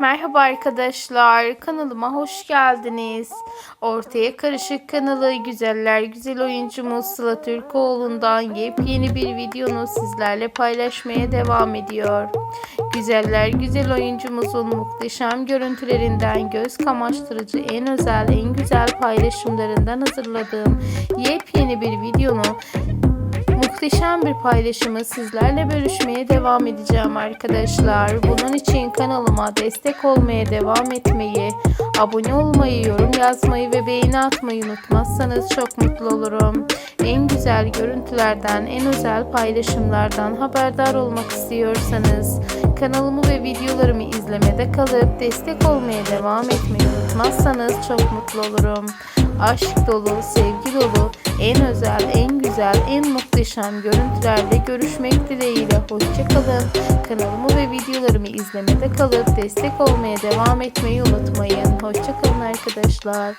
Merhaba arkadaşlar, kanalıma hoş geldiniz. Ortaya Karışık kanalı güzeller güzel oyuncumuz Sıla Türkoğlu'ndan yepyeni bir videonu sizlerle paylaşmaya devam ediyor. Güzeller güzel oyuncumuzun muhteşem görüntülerinden göz kamaştırıcı en özel en güzel paylaşımlarından hazırladığım yepyeni bir videonu Muhteşem bir paylaşımı sizlerle bölüşmeye devam edeceğim arkadaşlar. Bunun için kanalıma destek olmaya devam etmeyi, abone olmayı, yorum yazmayı ve beğeni atmayı unutmazsanız çok mutlu olurum. En güzel görüntülerden, en özel paylaşımlardan haberdar olmak istiyorsanız kanalımı ve videolarımı izlemede kalıp destek olmaya devam etmeyi unutmazsanız çok mutlu olurum. Aşk dolu, sevgi dolu, en özel, en güzel, en muhteşem görüntülerle görüşmek dileğiyle. Hoşçakalın. Kanalımı ve videolarımı izlemede kalıp destek olmaya devam etmeyi unutmayın. Hoşçakalın arkadaşlar.